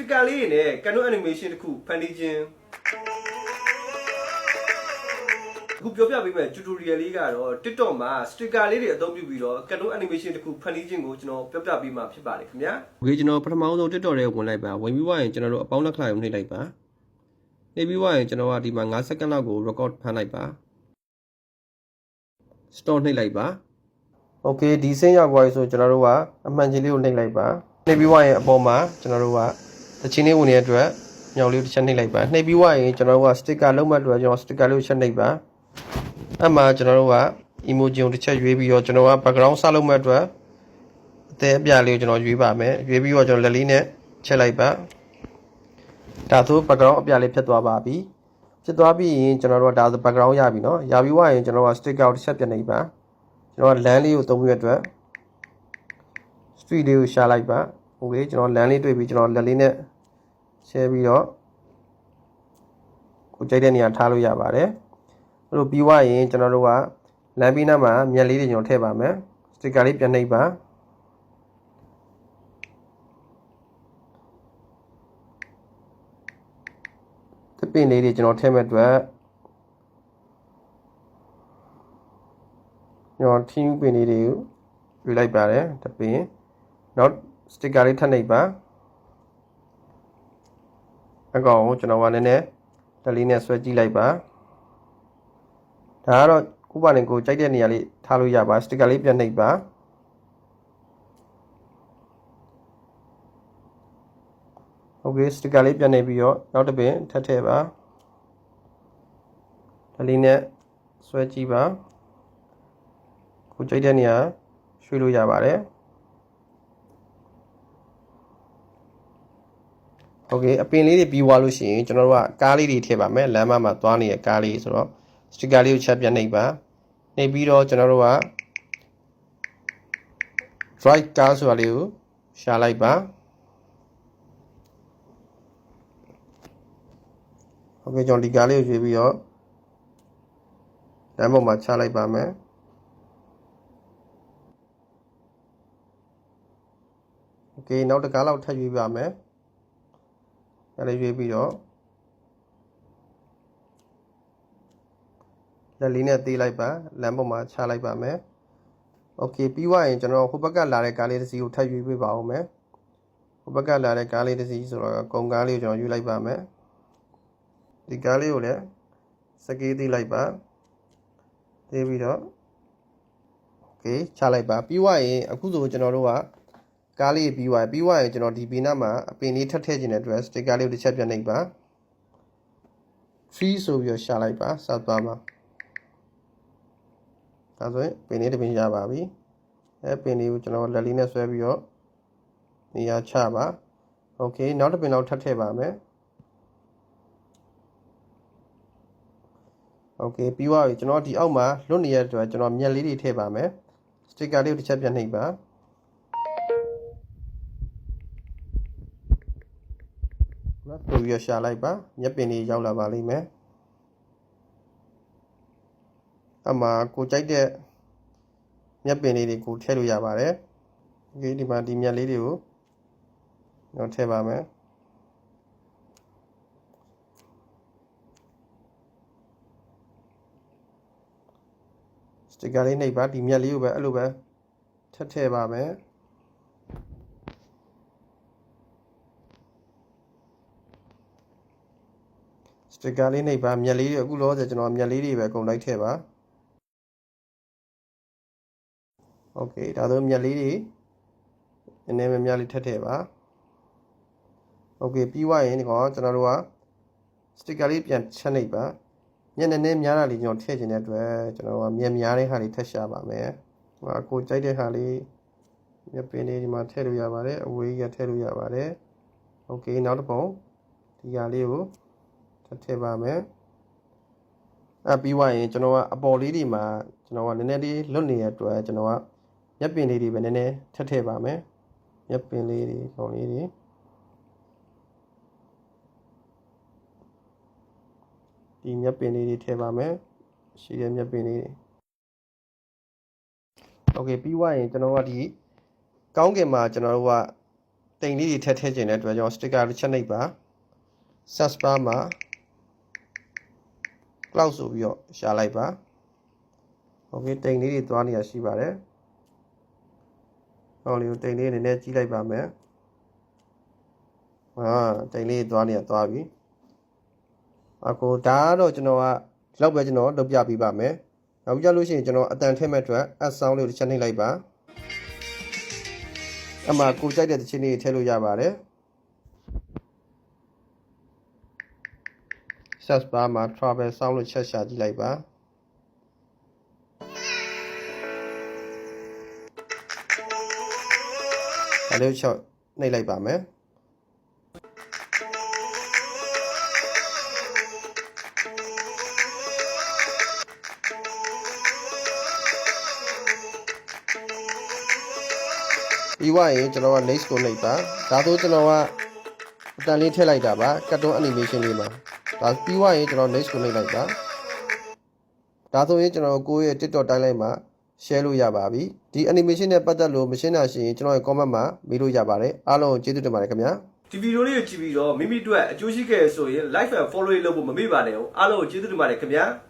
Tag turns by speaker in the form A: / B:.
A: တစ်ကာလေးတွေနဲ့ Canon animation တစ်ခုဖန်တီးခြင်းအခုပြောပြပေးမယ့် tutorial လေးကတော့ TikTok မှာ sticker လေးတွေအသုံးပြုပြီးတော့ Canon animation တစ်ခုဖန်တီးခြင်းကိုကျွန်တော်ပြောပြပေးမှာဖြစ်ပါတယ်ခင်ဗျာ။ Okay ကျွန်တော်ပထမဆုံး TikTok ထဲဝင်လိုက်ပါဝင်ပြီးွားရင်ကျွန်တော်တို့အပေါင်းလက်ခလိုက်ကိုနှိပ်လိုက်ပါနှိပ်ပြီးွားရင်ကျွန်တော်ကဒီမှာ9စက္ကန့်လောက်ကို record ဖမ်းလိုက်ပါ store နှိပ်လိုက်ပါ Okay ဒီစင်းရောက်သွားပြီဆိုကျွန်တော်တို့ကအမှန်ကြီးလေးကိုနှိပ်လိုက်ပါနှိပ်ပြီးွားရင်အပေါ်မှာကျွန်တော်တို့က တချင်းလေးဝင်နေတဲ့အတွက်မြောက်လေးတစ်ချက်နှိပ်လိုက်ပါနှိပ်ပြီးွားရင်ကျွန်တော်တို့က sticker လုံးမှတ်အတွက်ကျွန်တော် sticker လေးကိုချက်နှိပ်ပါအဲ့မှာကျွန်တော်တို့က emoji ကိုတစ်ချက်ရွေးပြီးတော့ကျွန်တော်က background စလုံးမှတ်အတွက်အသေးအပြလေးကိုကျွန်တော်ရွေးပါမယ်ရွေးပြီးတော့ကျွန်တော်လက်လေးနဲ့ချက်လိုက်ပါဒါဆို background အပြလေးဖြစ်သွားပါပြီဖြစ်သွားပြီးရင်ကျွန်တော်တို့ကဒါဆို background ရပြီเนาะရပြီးွားရင်ကျွန်တော်က sticker ကိုတစ်ချက်ပြန်နှိပ်ပါကျွန်တော်ကလမ်းလေးကိုသုံးပြီးအတွက် street လေးကိုရှာလိုက်ပါ okay ကျွန်တော်လမ်းလေးတွေ့ပြီးကျွန်တော်လက်လေးနဲ့ share ပြီးတော့ကိုကြိုက်တဲ့နေရာထားလို့ရပါတယ်အဲ့လိုပြီးွားရင်ကျွန်တော်တို့ကလမ်းပြီးနောက်မှာမျက်လေးတွေကျွန်တော်ထည့်ပါမယ် sticker လေးပြန်နှိပ်ပါတပင့်လေးတွေကျွန်တော်ထည့်မဲ့အတွက်ကျွန်တော် team ပင်လေးတွေကိုယူလိုက်ပါတယ်တပင့်နောက် စတစ်ကာလေးထပ်နှိပ်ပါအကောင်ကိုကျွန်တော်ကနည်းနည်းတလေးနဲ့ဆွဲကြည့်လိုက်ပါဒါကတော့ကိုပါနေကိုကြိုက်တဲ့နေရာလေးထားလို့ရပါစတစ်ကာလေးပြန်နှိပ်ပါโอเคစတစ်ကာလေးပြန်နှိပ်ပြီးတော့နောက်တစ်ပင်ထပ်ထည့်ပါတလေးနဲ့ဆွဲကြည့်ပါကိုကြိုက်တဲ့နေရာရွှေ့လို့ရပါတယ် โอเคအပင်လေးတွေပြီးသွားလို့ရှိရင်ကျွန်တော်တို့ကကားလေးတွေထည့်ပါမယ်လမ်းမမှာသွားနေတဲ့ကားလေးဆိုတော့စတစ်ကာလေးကိုချက်ပြန်နှိပ်ပါနှိပ်ပြီးတော့ကျွန်တော်တို့က drive car ဆိုတာလေးကိုရှာလိုက်ပါโอเคကျွန်တော်ဒီကားလေးကိုရွေးပြီးတော့လမ်းပေါ်မှာချလိုက်ပါမယ်โอเคနောက်တစ်ကားလောက်ထပ်ရွေးပါမယ် အဲ့ဒါရွေးပြီးတော့လက်လေးနဲ့သေးလိုက်ပါလမ်းပေါ်မှာချလိုက်ပါမယ်โอเคပြီးွားရင်ကျွန်တော်ဟိုဘက်ကလာတဲ့ကားလေးတစ်စီးကိုထပ်ရွေးပေးပါဦးမယ်ဟိုဘက်ကလာတဲ့ကားလေးတစ်စီးဆိုတော့ကုန်ကားလေးကိုကျွန်တော်ရွေးလိုက်ပါမယ်ဒီကားလေးကိုလည်းစကေးသေးလိုက်ပါသေးပြီးတော့โอเคချလိုက်ပါပြီးွားရင်အခုဆိုကျွန်တော်တို့က ကားလေးပြီးသွားပြီးသွားရင်ကျွန်တော်ဒီပင်နာမှာအပင်လေးထပ်ထည့်ခြင်းတဲ့အတွက် sticker လေးတစ်ချက်ပြန်လိုက်ပါ free ဆိုပြီးတော့ရှာလိုက်ပါ software မှာဒါဆိုရင်ပင်လေးတစ်ပင်ရပါပြီအဲပင်လေးကိုကျွန်တော်လက်လေးနဲ့ဆွဲပြီးတော့နေရာချပါ okay နောက်တစ်ပင်လောက်ထပ်ထည့်ပါမယ် okay ပြီးသွားပြီကျွန်တော်ဒီအောက်မှာလွတ်နေတဲ့အတွက်ကျွန်တော်မျက်လေးတွေထည့်ပါမယ် sticker လေးတစ်ချက်ပြန်နှိပ်ပါ တို့ပြီးတော့ရှာလိုက်ပါမျက်ပင်တွေရောက်လာပါလိမ့်မယ်အမှကိုကြိုက်တဲ့မျက်ပင်လေးတွေကိုထည့်လို့ရပါတယ်ဒီဒီမှာဒီမျက်လေးတွေကိုတော့ထည့်ပါမယ်စတစ်ကာလေးနှိပ်ပါဒီမျက်လေးကိုပဲအဲ့လိုပဲထပ်ထည့်ပါမယ် စတစ်ကာလေးနှိပ်ပါမျက်လေးတွေအခုလောဆယ်ကျွန်တော်မျက်လေးတွေပဲအကုန်လိုက်ထည့်ပါโอเคဒါဆိုမျက်လေးတွေနည်းနည်းများများလေးထည့်ထည့်ပါโอเคပြီးွားရင်ဒီကောင်ကျွန်တော်တို့ကစတစ်ကာလေးပြန်ချက်နှိပ်ပါမျက်နှာနဲ့များတာလေးကျွန်တော်ထည့်ခြင်းတဲ့အတွက်ကျွန်တော်ကမျက်များတဲ့ဟာလေးထည့်ရှာပါမယ်ဟိုကိုကြိုက်တဲ့ဟာလေးမျက်ပင်လေးဒီမှာထည့်လို့ရပါတယ်အဝေးကြီးကထည့်လို့ရပါတယ်โอเคနောက်တစ်ပုံဒီဟာလေးကို ထည့်ထည့်ပါမယ်အပြီးွားရင်ကျွန်တော်ကအပေါ်လေးဒီမှာကျွန်တော်ကနည်းနည်းလေးလွတ်နေတဲ့အတွက်ကျွန်တော်ကမျက်ပင်လေးတွေပဲနည်းနည်းထည့်ထည့်ပါမယ်မျက်ပင်လေးတွေကောင်လေးတွေဒီမျက်ပင်လေးတွေထည့်ပါမယ်ရှိတဲ့မျက်ပင်လေးတွေโอเคပြီးွားရင်ကျွန်တော်ကဒီကောင်းကင်မှာကျွန်တော်တို့က တိမ်လေးတွေထည့်ထည့်ခြင်းတဲ့အတွက်ကြောင့် sticker တစ်ချက်နှိပ်ပါ search bar မှာ cloud ဆိုပြီးတော့ရှာလိုက်ပါ okay တိမ်လေးတွေသွားနေရရှိပါတယ်ဟောလေးကိုတိမ်လေးနည်းနည်းကြီးလိုက်ပါမယ်ဟာတိမ်လေးသွားနေရသွားပြီအကိုဒါကတော့ကျွန်တော်ကဒီလောက်ပဲကျွန်တော်လုပ်ပြပေးပါမယ်နောက်ပြီးကြလို့ရှိရင်ကျွန်တော်အတန်ထည့်မဲ့အတွက် add sound လေးကိုတစ်ချက်နှိပ်လိုက်ပါအမှကိုကြိုက်တဲ့တခြင်းလေးထည့်လို့ရပါတယ် search bar မှာ travel sound လို့ချက်ရှာကြည့်လိုက်ပါအဲလေးချက်နှိပ်လိုက်ပါမယ်ပြီးွားရင်ကျွန်တော်က next ကိုနှိပ်ပါဒါဆိုကျွန်တော်ကအတန်လေးထည့်လိုက်တာပါကတ်တွန်း animation လေးမှာ ဒါပြီးွားရင်ကျွန်တော် next ကိုနှိပ်လိုက်ပါဒါဆိုရင်ကျွန်တော်ကိုယ့်ရဲ့ TikTok တိုင်းလိုက်မှာ share လို့ရပါပြီဒီ animation နဲ့ပတ်သက်လို့မရှင်းတာရှိရင်ကျွန်တော်ရဲ့ comment မှာမေးလို့ရပါတယ်အားလုံးကိုကျေးဇူးတင်ပါတယ်ခင်ဗျာ
B: ဒီဗီဒီယိုလေးကိုကြည့်ပြီးတော့မိမိတို့အကျိုးရှိခဲ့ဆိုရင် like and follow လုပ်ဖို့မမေ့ပါနဲ့။အားလုံးကိုကျေးဇူးတင်ပါတယ်ခင်ဗျာ။